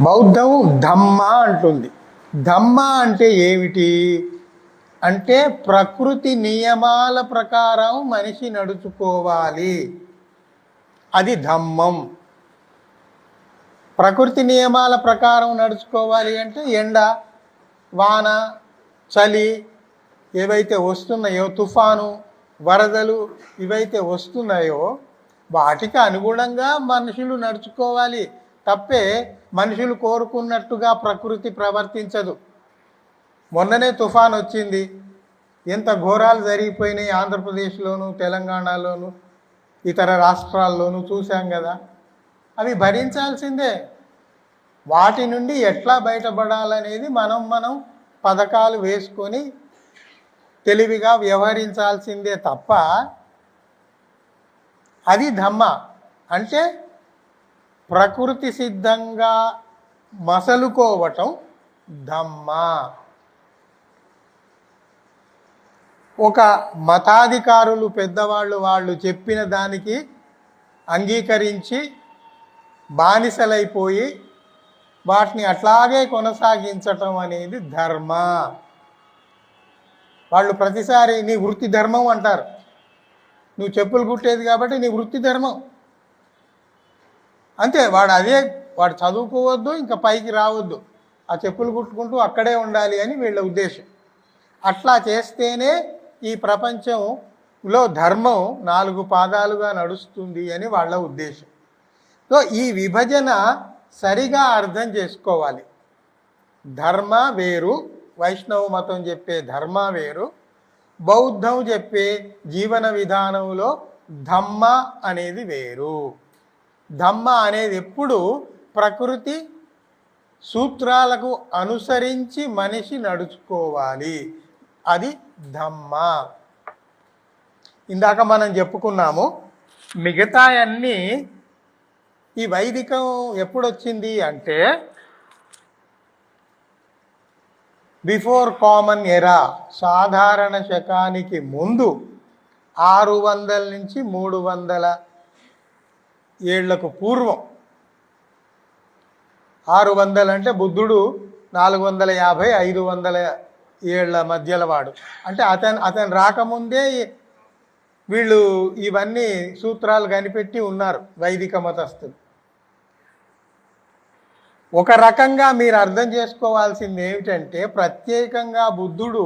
బౌద్ధం ధమ్మ అంటుంది. ధమ్మ అంటే ఏమిటి? అంటే ప్రకృతి నియమాల ప్రకారం మనిషి నడుచుకోవాలి. అది ధమ్మం. ప్రకృతి నియమాల ప్రకారం నడుచుకోవాలి అంటే ఎండ వాన చలి ఏవైతే వస్తున్నాయో తుఫాను వరదలు ఇవైతే వస్తున్నాయో వాటికి అనుగుణంగా మనుషులు నడుచుకోవాలి. తప్పే మనుషులు కోరుకున్నట్టుగా ప్రకృతి ప్రవర్తించదు. మొన్ననే తుఫాన్ వచ్చింది. ఎంత ఘోరాలు జరిగిపోయినాయి ఆంధ్రప్రదేశ్లోను తెలంగాణలోను ఇతర రాష్ట్రాల్లోనూ చూసాం కదా. అవి భరించాల్సిందే. వాటి నుండి ఎట్లా బయటపడాలనేది మనం మనం పథకాలు వేసుకొని తెలివిగా వ్యవహరించాల్సిందే తప్ప అది ధమ్మ అంటే ప్రకృతి సిద్ధంగా మసలుకోవటం ధమ్మ. ఒక మతాధికారులు పెద్దవాళ్ళు వాళ్ళు చెప్పిన దానికి అంగీకరించి బానిసలైపోయి వాటిని అట్లాగే కొనసాగించటం అనేది ధర్మ. వాళ్ళు ప్రతిసారి నీ వృత్తి ధర్మం అంటారు. నువ్వు చెప్పులు కుట్టేది కాబట్టి నీ వృత్తి ధర్మం. అంతే వాడు అదే వాడు చదువుకోవద్దు ఇంకా పైకి రావద్దు. ఆ చెప్పులు కుట్టుకుంటూ అక్కడే ఉండాలి అని వీళ్ళ ఉద్దేశం. అట్లా చేస్తేనే ఈ ప్రపంచంలో ధర్మం నాలుగు పాదాలుగా నడుస్తుంది అని వాళ్ళ ఉద్దేశం. సో ఈ విభజన సరిగా అర్థం చేసుకోవాలి. ధర్మ వేరు వైష్ణవ మతం చెప్పే ధర్మ వేరు బౌద్ధం చెప్పే జీవన విధానంలో ధమ్మ అనేది వేరు. ధమ్మ అనేది ఎప్పుడు ప్రకృతి సూత్రాలకు అనుసరించి మనిషి నడుచుకోవాలి. అది ధమ్మ. ఇందాక మనం చెప్పుకున్నాము మిగతా అన్నీ ఈ వైదికం ఎప్పుడొచ్చింది అంటే బిఫోర్ కామన్ ఎరా సాధారణ శకానికి ముందు ఆరు వందల నుంచి మూడు వందల ఏళ్ళకు పూర్వం. ఆరు వందలు అంటే బుద్ధుడు నాలుగు వందల యాభై ఐదు వందల ఏళ్ళ మధ్యల వాడు. అంటే అతను అతను రాకముందే వీళ్ళు ఇవన్నీ సూత్రాలు కనిపెట్టి ఉన్నారు వైదిక మతస్థులు. ఒక రకంగా మీరు అర్థం చేసుకోవాల్సింది ఏమిటంటే ప్రత్యేకంగా బుద్ధుడు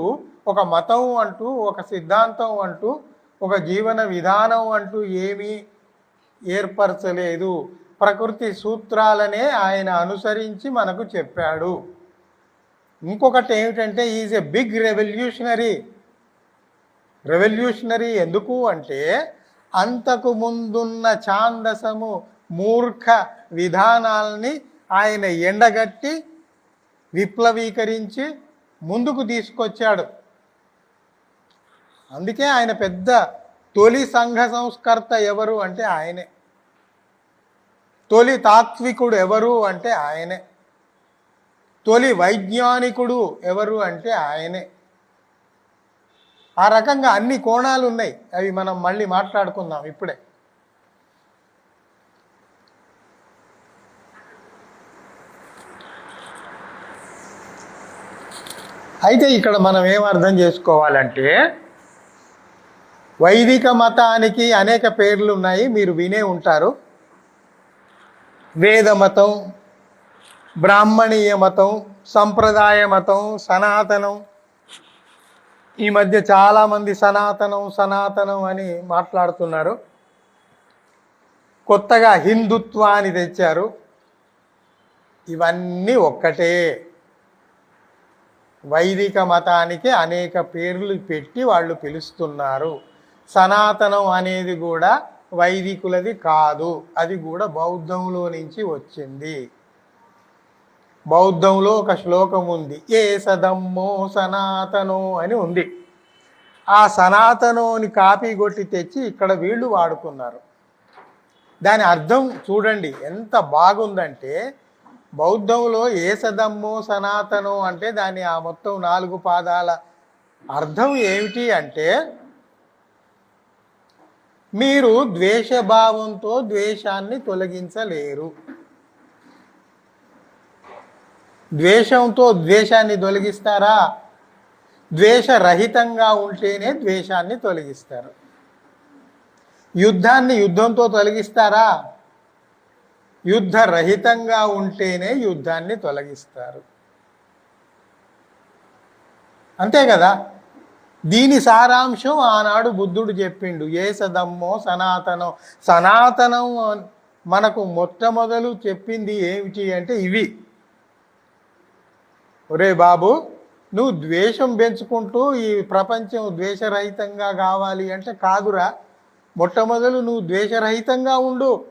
ఒక మతం అంటూ ఒక సిద్ధాంతం అంటూ ఒక జీవన విధానం అంటూ ఏమీ ఏర్పరచలేదు. ప్రకృతి సూత్రాలనే ఆయన అనుసరించి మనకు చెప్పాడు. ఇంకొకటి ఏమిటంటే is a big revolutionary revolutionary ఎందుకు అంటే అంతకు ముందున్న ఛాందసము మూర్ఖ విధానాల్ని ఆయన ఎండగట్టి విప్లవీకరించి ముందుకు తీసుకొచ్చాడు. అందుకే ఆయన పెద్ద తొలి సంఘ సంస్కర్త ఎవరు అంటే ఆయనే. తొలి తాత్వికుడు ఎవరు అంటే ఆయనే. తొలి వైజ్ఞానికుడు ఎవరు అంటే ఆయనే. ఆ రకంగా అన్ని కోణాలు ఉన్నాయి. అవి మనం మళ్ళీ మాట్లాడుకుందాం ఇప్పుడే. అయితే ఇక్కడ మనం ఏం అర్థం చేసుకోవాలంటే వైదిక మతానికి అనేక పేర్లు ఉన్నాయి మీరు వినే ఉంటారు. వేద మతం బ్రాహ్మణీయ మతం సంప్రదాయ మతం సనాతనం. ఈ మధ్య చాలామంది సనాతనం సనాతనం అని మాట్లాడుతున్నారు. కొత్తగా హిందుత్వాన్ని తెచ్చారు. ఇవన్నీ ఒక్కటే. వైదిక మతానికి అనేక పేర్లు పెట్టి వాళ్ళు పిలుస్తున్నారు. సనాతనం అనేది కూడా వైదికులది కాదు. అది కూడా బౌద్ధంలో నుంచి వచ్చింది. బౌద్ధంలో ఒక శ్లోకం ఉంది. ఏ సదమ్మో సనాతనో అని ఉంది. ఆ సనాతనోని కాపీ కొట్టి తెచ్చి ఇక్కడ వీళ్ళు వాడుకున్నారు. దాని అర్థం చూడండి ఎంత బాగుందంటే బౌద్ధంలో ఏ సదమ్మో సనాతనో అంటే దాని ఆ మొత్తం నాలుగు పాదాల అర్థం ఏమిటి అంటే మీరు ద్వేషభావంతో ద్వేషాన్ని తొలగించలేరు. ద్వేషంతో ద్వేషాన్ని తొలగిస్తారా? ద్వేషరహితంగా ఉంటేనే ద్వేషాన్ని తొలగిస్తారు. యుద్ధాన్ని యుద్ధంతో తొలగిస్తారా? యుద్ధరహితంగా ఉంటేనే యుద్ధాన్ని తొలగిస్తారు. అంతే కదా? దీని సారాంశం ఆనాడు బుద్ధుడు చెప్పిండు. ఏ సదమ్మో సనాతనం. సనాతనం మనకు మొట్టమొదలు చెప్పింది ఏమిటి అంటే ఇవి. ఒరే బాబు నువ్వు ద్వేషం పెంచుకుంటూ ఈ ప్రపంచం ద్వేషరహితంగా కావాలి అంటే కాదురా. మొట్టమొదలు నువ్వు ద్వేషరహితంగా ఉండు.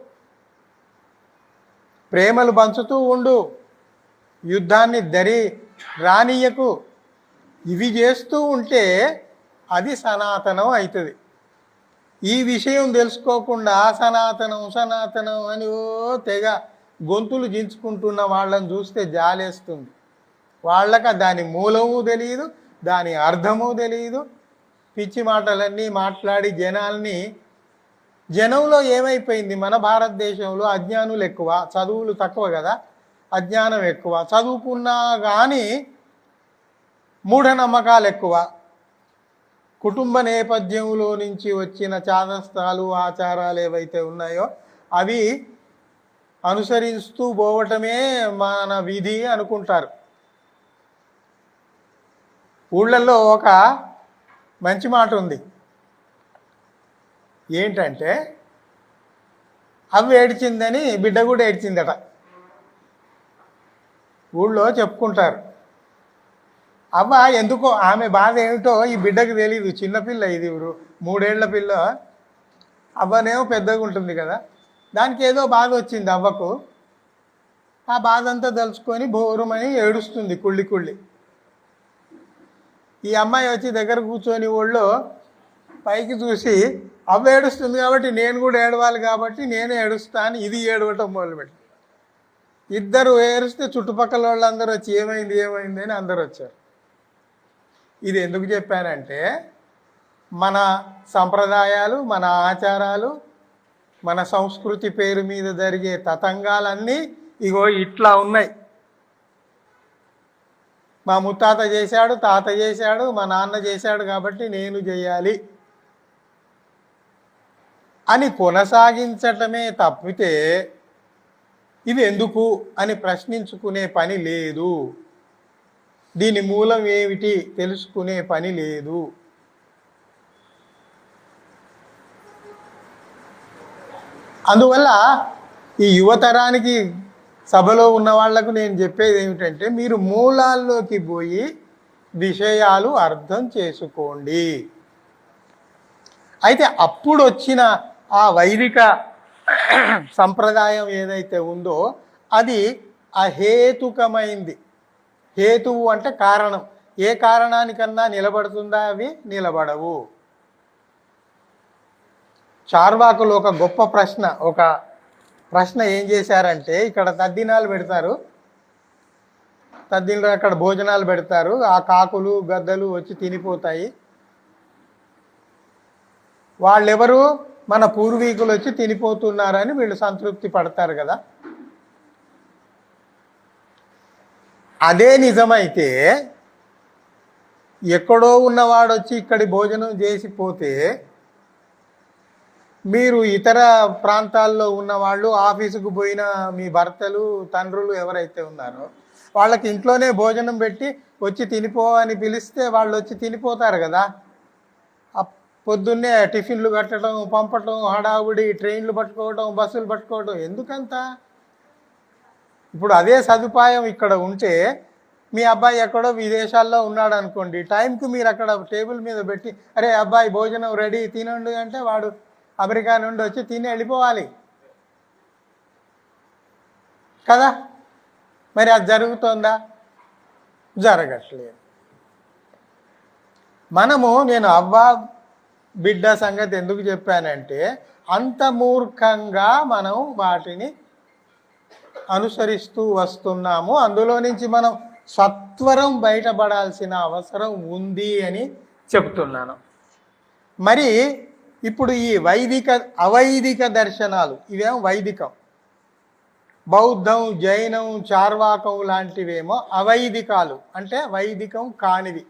ప్రేమలు పంచుతూ ఉండు. యుద్ధాన్ని దరి రానియకు ఇవి చేస్తూ ఉంటే అది సనాతనం అవుతుంది ఈ విషయం తెలుసుకోకుండా సనాతనం సనాతనం అని ఓ తెగ గొంతులు జించుకుంటున్న వాళ్ళని చూస్తే జాలేస్తుంది. వాళ్ళక దాని మూలము తెలియదు దాని అర్థము తెలియదు పిచ్చి మాటలన్నీ మాట్లాడి జనాల్ని జనంలో ఏమైపోయింది? మన భారతదేశంలో అజ్ఞానులు ఎక్కువ చదువులు తక్కువ కదా అజ్ఞానం ఎక్కువ. చదువుకున్నా కానీ మూఢనమ్మకాలు ఎక్కువ కుటుంబ నేపథ్యంలో నుంచి వచ్చిన చాదస్తాలు ఆచారాలు ఏవైతే ఉన్నాయో అవి అనుసరిస్తూ పోవటమే మన విధి అనుకుంటారు. ఊళ్ళల్లో ఒక మంచి మాట ఉంది ఏంటంటే అవి ఏడ్చిందని బిడ్డ కూడా ఏడ్చిందట. ఊళ్ళో చెప్పుకుంటారు. అవ్వ ఎందుకో ఆమె బాధ ఏమిటో ఈ బిడ్డకు తెలియదు చిన్నపిల్ల ఇది ఊరు మూడేళ్ళ పిల్ల. అవ్వనేమో పెద్దగా ఉంటుంది కదా. దానికి ఏదో బాధ వచ్చింది అవ్వకు. ఆ బాధ అంతా తలుచుకొని బోరుమని ఏడుస్తుంది కుళ్ళి కుళ్ళి. ఈ అమ్మాయి వచ్చి దగ్గర కూర్చొని ఒళ్ళు పైకి చూసి అవ్వ ఏడుస్తుంది కాబట్టి నేను కూడా ఏడవాలి కాబట్టి నేను ఏడుస్తాను ఇది ఏడవటం మొదలుపెట్టి ఇద్దరు ఏడుస్తే చుట్టుపక్కల వాళ్ళందరూ వచ్చి ఏమైంది ఏమైంది అని అందరు వచ్చారు. ఇది ఎందుకు చెప్పానంటే మన సంప్రదాయాలు మన ఆచారాలు మన సంస్కృతి పేరు మీద జరిగే తతంగాలన్నీ ఇగో ఇట్లా ఉన్నాయి. మా ముత్తాత చేశాడు తాత చేశాడు మా నాన్న చేశాడు కాబట్టి నేను చేయాలి. అని కొనసాగించటమే తప్పితే ఇది ఎందుకు అని ప్రశ్నించుకునే పని లేదు. దీని మూలం ఏమిటి? తెలుసుకునే పని లేదు. అందువల్ల ఈ యువతరానికి సభలో ఉన్న వాళ్ళకు నేను చెప్పేది ఏమిటంటే మీరు మూలాల్లోకి పోయి విషయాలు అర్థం చేసుకోండి. అయితే అప్పుడు వచ్చిన ఆ వైదిక సంప్రదాయం ఏదైతే ఉందో అది అహేతుకమైంది. హేతువు అంటే కారణం. ఏ కారణానికన్నా నిలబడుతుందా అవి నిలబడవు. చార్వాకులు ఒక గొప్ప ప్రశ్న ఒక ప్రశ్న ఏం చేశారంటే ఇక్కడ తద్దినాలు పెడతారు. తద్దినలో అక్కడ భోజనాలు పెడతారు. ఆ కాకులు గద్దలు వచ్చి తినిపోతాయి. వాళ్ళెవరు? మన పూర్వీకులు వచ్చి తినిపోతున్నారని వీళ్ళు సంతృప్తి పడతారు కదా. అదే నిజమైతే ఎక్కడో ఉన్నవాడు వచ్చి ఇక్కడి భోజనం చేసిపోతే మీరు ఇతర ప్రాంతాల్లో ఉన్న వాళ్ళు ఆఫీసుకు పోయిన మీ భర్తలు తండ్రులు ఎవరైతే ఉన్నారో వాళ్ళకి ఇంట్లోనే భోజనం పెట్టి వచ్చి తినిపో అని పిలిస్తే వాళ్ళు వచ్చి తినిపోతారు కదా. పొద్దున్నే టిఫిన్లు కట్టడం పంపటం హడావుడి ట్రైన్లు పట్టుకోవడం బస్సులు పట్టుకోవడం ఎందుకంత? ఇప్పుడు అదే సదుపాయం ఇక్కడ ఉంటే మీ అబ్బాయి ఎక్కడో విదేశాల్లో ఉన్నాడు అనుకోండి టైంకి మీరు అక్కడ టేబుల్ మీద పెట్టి అరే అబ్బాయి భోజనం రెడీ తినండు అంటే వాడు అమెరికా నుండి వచ్చి తిని వెళ్ళిపోవాలి. కదా? మరి అది జరుగుతోందా? జరగట్లేదు. మనము నేను అవ్వ బిడ్డ సంగతి ఎందుకు చెప్పానంటే అంత మూర్ఖంగా మనం వాటిని అనుసరిస్తూ వస్తున్నాము. అందులో నుంచి మనం సత్వరం బయటపడాల్సిన అవసరం ఉంది అని చెప్తున్నాను మరి ఇప్పుడు ఈ వైదిక అవైదిక దర్శనాలు ఇవేం వైదికం? బౌద్ధం జైనం చార్వాకం లాంటివేమో అవైదికాలు. అంటే వైదికం కానివి.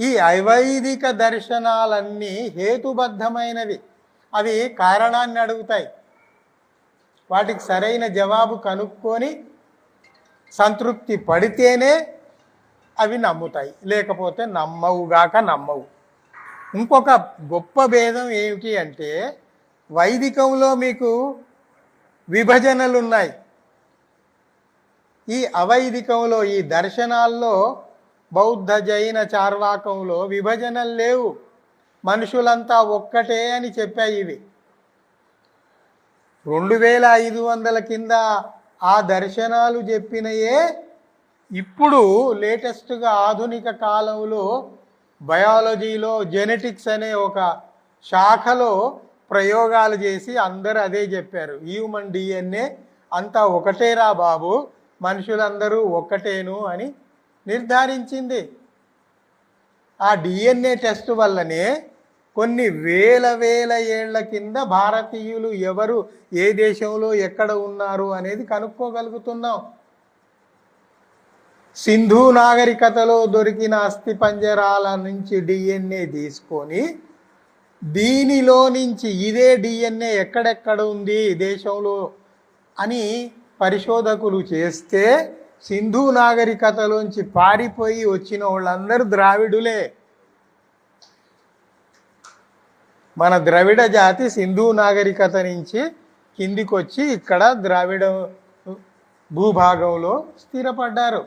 ఈ అవైదిక దర్శనాలన్నీ హేతుబద్ధమైనవి. అవి కారణాన్ని అడుగుతాయి. వాటికి సరైన జవాబు కనుక్కొని సంతృప్తి పడితేనే అవి నమ్ముతాయి. లేకపోతే నమ్మవుగాక నమ్మవు. ఇంకొక గొప్ప భేదం ఏమిటి అంటే వైదికంలో మీకు విభజనలు ఉన్నాయి ఈ అవైదికంలో ఈ దర్శనాల్లో బౌద్ధ జైన చార్వాకంలో విభజనలు లేవు. మనుషులంతా ఒక్కటే అని చెప్పాయి ఇవి. రెండు వేల ఐదు వందల కింద ఆ దర్శనాలు చెప్పినయే ఇప్పుడు లేటెస్ట్గా ఆధునిక కాలంలో బయాలజీలో జెనెటిక్స్ అనే ఒక శాఖలో ప్రయోగాలు చేసి అందరూ అదే చెప్పారు. హ్యూమన్ డిఎన్ఏ అంతా ఒకటేరా బాబు మనుషులందరూ ఒక్కటేను అని నిర్ధారించింది. ఆ డిఎన్ఏ టెస్ట్ వల్లనే కొన్ని వేల వేల ఏళ్ళ కింద భారతీయులు ఎవరు ఏ దేశంలో ఎక్కడ ఉన్నారు అనేది కనుక్కోగలుగుతున్నాం. సింధు నాగరికతలో దొరికిన అస్థి పంజరాల నుంచి డిఎన్ఏ తీసుకొని దీనిలో నుంచి ఇదే డిఎన్ఏ ఎక్కడెక్కడ ఉంది దేశంలో అని పరిశోధకులు చేస్తే సింధు నాగరికతలోంచి పారిపోయి వచ్చిన వాళ్ళందరూ ద్రావిడులే. మన ద్రవిడ జాతి సింధు నాగరికత నుంచి కిందికి వచ్చి ఇక్కడ ద్రావిడ భూభాగంలో స్థిరపడ్డారు.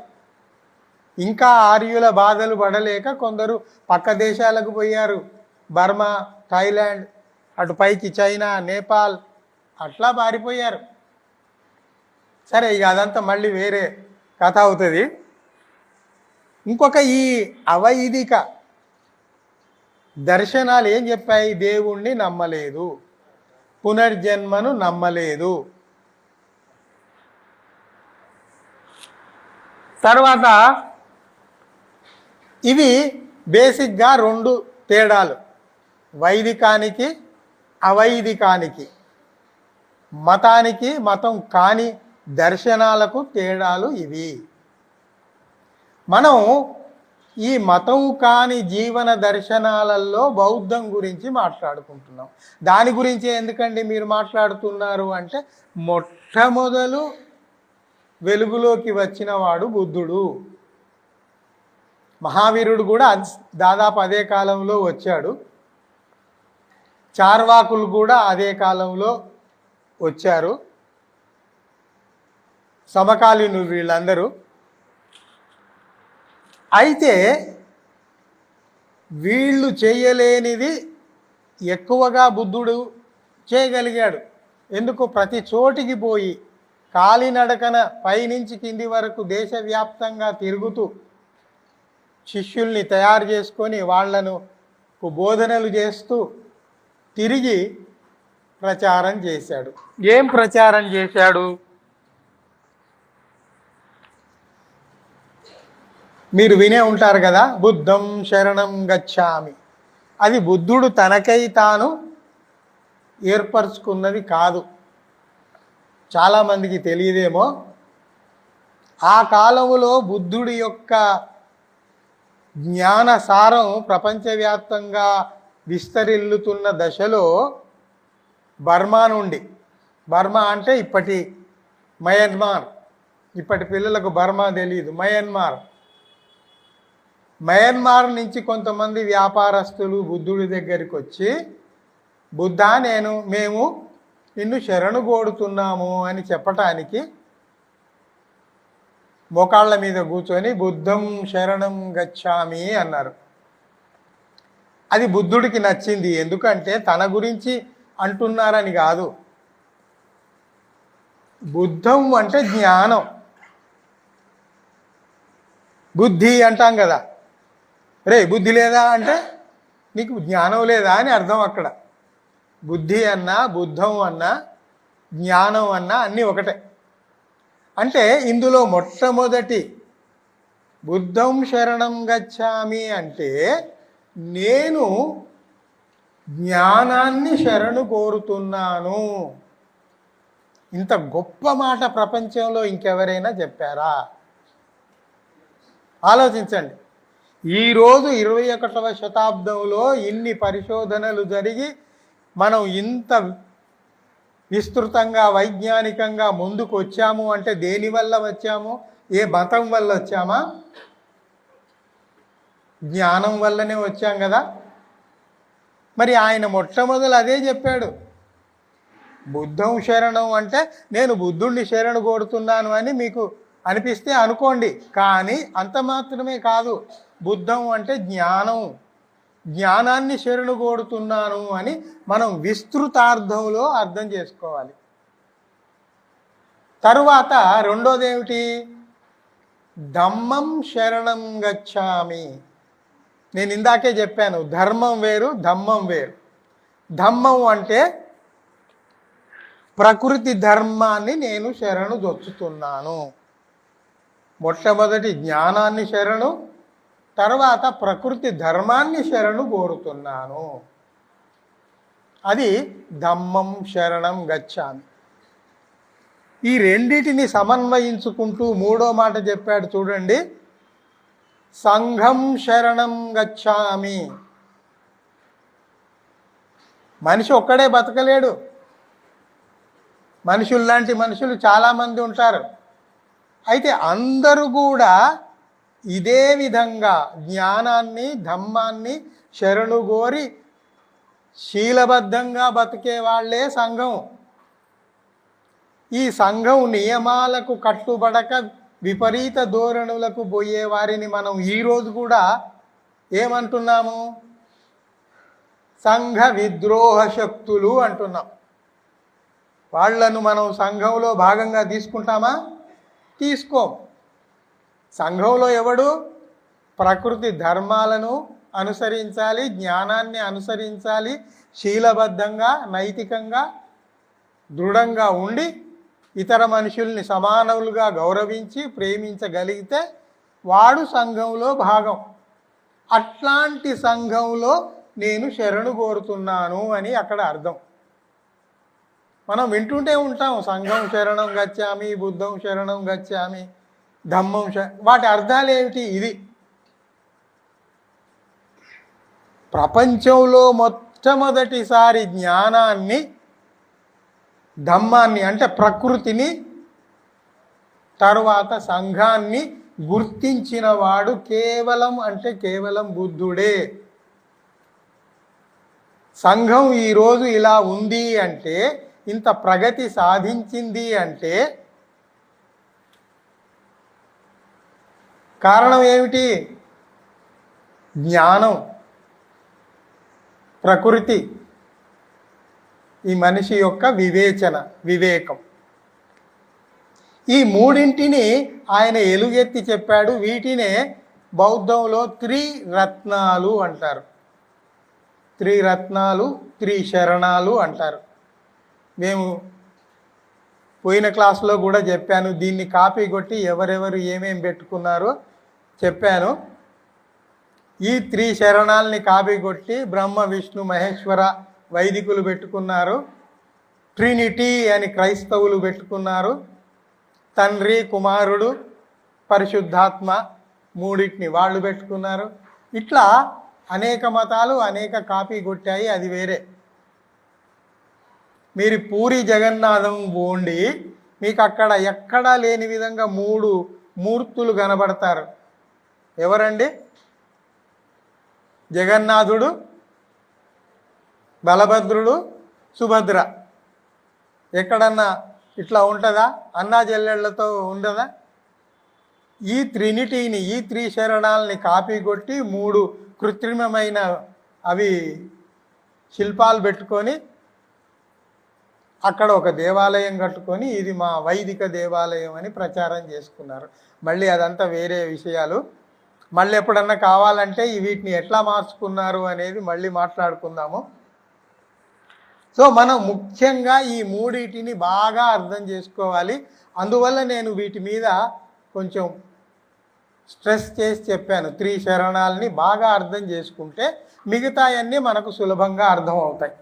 ఇంకా ఆర్యుల బాధలు పడలేక కొందరు పక్క దేశాలకు పోయారు. బర్మా థాయిలాండ్ అటు పైకి చైనా నేపాల్ అట్లా పారిపోయారు. సరే ఇక అదంతా మళ్ళీ వేరే కథ అవుతుంది. ఇంకొక ఈ అవైదిక దర్శనాలు ఏం చెప్పాయి? దేవుణ్ణి నమ్మలేదు. పునర్జన్మను నమ్మలేదు. తర్వాత ఇవి బేసిక్గా రెండు తేడాలు. వైదికానికి అవైదికానికి. మతానికి మతం కాని దర్శనాలకు తేడాలు ఇవి. మనం ఈ మతం కాని జీవన దర్శనాలలో బౌద్ధం గురించి మాట్లాడుకుంటున్నాం. దాని గురించి ఎందుకండి మీరు మాట్లాడుతున్నారు అంటే మొట్టమొదలు వెలుగులోకి వచ్చిన వాడు బుద్ధుడు. మహావీరుడు కూడా దాదాపు అదే కాలంలో వచ్చాడు. చార్వాకులు కూడా అదే కాలంలో వచ్చారు. సమకాలీనులు వీళ్ళందరూ. అయితే వీళ్ళు చేయలేనిది ఎక్కువగా బుద్ధుడు చేయగలిగాడు. ఎందుకు? ప్రతి చోటికి పోయి కాలినడకన పైనుంచి కింది వరకు దేశవ్యాప్తంగా తిరుగుతూ శిష్యుల్ని తయారు చేసుకొని వాళ్ళను బోధనలు చేస్తూ తిరిగి ప్రచారం చేశాడు. ఏం ప్రచారం చేశాడు? మీరు వినే ఉంటారు కదా బుద్ధం శరణం గచ్చామి అది బుద్ధుడు తనకై తాను ఏర్పరచుకున్నది కాదు. చాలామందికి తెలియదేమో. ఆ కాలములో బుద్ధుడి యొక్క జ్ఞాన సారం ప్రపంచవ్యాప్తంగా విస్తరిల్లుతున్న దశలో బర్మా నుండి బర్మా అంటే ఇప్పటి మయన్మార్ ఇప్పటి పిల్లలకు బర్మా తెలియదు మయన్మార్. మయన్మార్ నుంచి కొంతమంది వ్యాపారస్తులు బుద్ధుడి దగ్గరికి వచ్చి బుద్ధ నేను మేము నిన్ను శరణు కోడుతున్నాము అని చెప్పటానికి మోకాళ్ళ మీద కూర్చొని బుద్ధం శరణం గచ్చామి అన్నారు. అది బుద్ధుడికి నచ్చింది. ఎందుకంటే తన గురించి అంటున్నారని కాదు. బుద్ధం అంటే జ్ఞానం. బుద్ధి అంటాం కదా. రే బుద్ధి లేదా అంటే నీకు జ్ఞానం లేదా అని అర్థం అక్కడ. బుద్ధి అన్నా బుద్ధం అన్నా జ్ఞానం అన్నా అన్నీ ఒకటే. అంటే ఇందులో మొట్టమొదటి బుద్ధం శరణం గచ్చామి అంటే నేను జ్ఞానాన్ని శరణు కోరుతున్నాను. ఇంత గొప్ప మాట ప్రపంచంలో ఇంకెవరైనా చెప్పారా? ఆలోచించండి. ఈరోజు ఇరవై ఒకటవ శతాబ్దంలో ఇన్ని పరిశోధనలు జరిగి మనం ఇంత విస్తృతంగా వైజ్ఞానికంగా ముందుకు వచ్చాము అంటే దేని వల్ల వచ్చాము? ఏ మతం వల్ల వచ్చామా? జ్ఞానం వల్లనే వచ్చాం కదా. మరి ఆయన మొట్టమొదలు అదే చెప్పాడు. బుద్ధం శరణం అంటే నేను బుద్ధుణ్ణి శరణు కోరుతున్నాను అని మీకు అనిపిస్తే అనుకోండి. కానీ అంత మాత్రమే కాదు. బుద్ధం అంటే జ్ఞానం. జ్ఞానాన్ని శరణు కోరుతున్నాను అని మనం విస్తృతార్థంలో అర్థం చేసుకోవాలి. తరువాత రెండోది ఏమిటి ధమ్మం శరణం గచ్చామి. నేను ఇందాకే చెప్పాను ధర్మం వేరు ధమ్మం వేరు. ధమ్మం అంటే ప్రకృతి ధర్మాన్ని నేను శరణు దొచ్చుతున్నాను. మొట్టమొదటి జ్ఞానాన్ని శరణు తర్వాత ప్రకృతి ధర్మాన్ని శరణు కోరుతున్నాను. అది ధమ్మం శరణం గచ్చామి. ఈ రెండిటిని సమన్వయించుకుంటూ మూడో మాట చెప్పాడు చూడండి. సంఘం శరణం గచ్చామి. మనిషి ఒక్కడే బతకలేడు. మనుషుల్లాంటి మనుషులు చాలామంది ఉంటారు. అయితే అందరూ కూడా ఇదే విధంగా జ్ఞానాన్ని ధమ్మాన్ని శరణు కోరి శీలబద్ధంగా బతికే వాళ్ళే సంఘం. ఈ సంఘం నియమాలకు కట్టుబడక విపరీత ధోరణులకు పోయే వారిని మనం ఈరోజు కూడా ఏమంటున్నాము? సంఘ విద్రోహ శక్తులు అంటున్నాం. వాళ్ళను మనం సంఘంలో భాగంగా తీసుకుంటామా? తీసుకో. సంఘంలో ఎవడు? ప్రకృతి ధర్మాలను అనుసరించాలి జ్ఞానాన్ని అనుసరించాలి శీలబద్ధంగా నైతికంగా దృఢంగా ఉండి ఇతర మనుషుల్ని సమానవులుగా గౌరవించి ప్రేమించగలిగితే వాడు సంఘంలో భాగం. అట్లాంటి సంఘంలో నేను శరణు కోరుతున్నాను అని అక్కడ అర్థం. మనం వింటుంటే ఉంటాం. సంఘం శరణం గచ్చామి బుద్ధం శరణం గచ్చామి ధమ్మం శ వాటి అర్థాలు ఏమిటి? ఇది. ప్రపంచంలో మొట్టమొదటిసారి జ్ఞానాన్ని ధమ్మాన్ని అంటే ప్రకృతిని తరువాత సంఘాన్ని గుర్తించిన వాడు కేవలం అంటే కేవలం బుద్ధుడే. సంఘం ఈరోజు ఇలా ఉంది అంటే ఇంత ప్రగతి సాధించింది అంటే కారణం ఏమిటి? జ్ఞానం ప్రకృతి ఈ మనిషి యొక్క వివేచన వివేకం. ఈ మూడింటిని ఆయన ఎలుగెత్తి చెప్పాడు. వీటినే బౌద్ధంలో త్రిరత్నాలు అంటారు. త్రిరత్నాలు త్రిశరణాలు అంటారు. మేము పోయిన క్లాస్లో కూడా చెప్పాను దీన్ని కాపీ కొట్టి ఎవరెవరు ఏమేమి పెట్టుకున్నారో చెప్పాను. ఈ త్రీ శరణాలని కాపీ కొట్టి బ్రహ్మ విష్ణు మహేశ్వర వైదికులు పెట్టుకున్నారు ట్రినిటీ అని క్రైస్తవులు పెట్టుకున్నారు తండ్రి కుమారుడు పరిశుద్ధాత్మ మూడింటిని వాళ్ళు పెట్టుకున్నారు. ఇట్లా అనేక మతాలు అనేక కాపీ కొట్టాయి అది వేరే. మీరు పూరి జగన్నాథం పోండి మీకు అక్కడ ఎక్కడా లేని విధంగా మూడు మూర్తులు కనబడతారు. ఎవరండి? జగన్నాథుడు బలభద్రుడు సుభద్ర. ఎక్కడన్నా ఇట్లా ఉంటుందా? అన్నా చెల్లెళ్ళతో ఉండదా? ఈ త్రినిటీని ఈ త్రీ శరణాలని కాపీ కొట్టి మూడు కృత్రిమమైన అవి శిల్పాలు పెట్టుకొని అక్కడ ఒక దేవాలయం కట్టుకొని ఇది మా వైదిక దేవాలయం అని ప్రచారం చేసుకున్నారు. మళ్ళీ అదంతా వేరే విషయాలు. మళ్ళీ ఎప్పుడన్నా కావాలంటే వీటిని ఎట్లా మార్చుకున్నారు అనేది మళ్ళీ మాట్లాడుకుందాము. సో మనం ముఖ్యంగా ఈ మూడింటిని బాగా అర్థం చేసుకోవాలి. అందువల్ల నేను వీటి మీద కొంచెం స్ట్రెస్ చేసి చెప్పాను. త్రీ శరణాలని బాగా అర్థం చేసుకుంటే మిగతాయన్నీ మనకు సులభంగా అర్థం అవుతాయి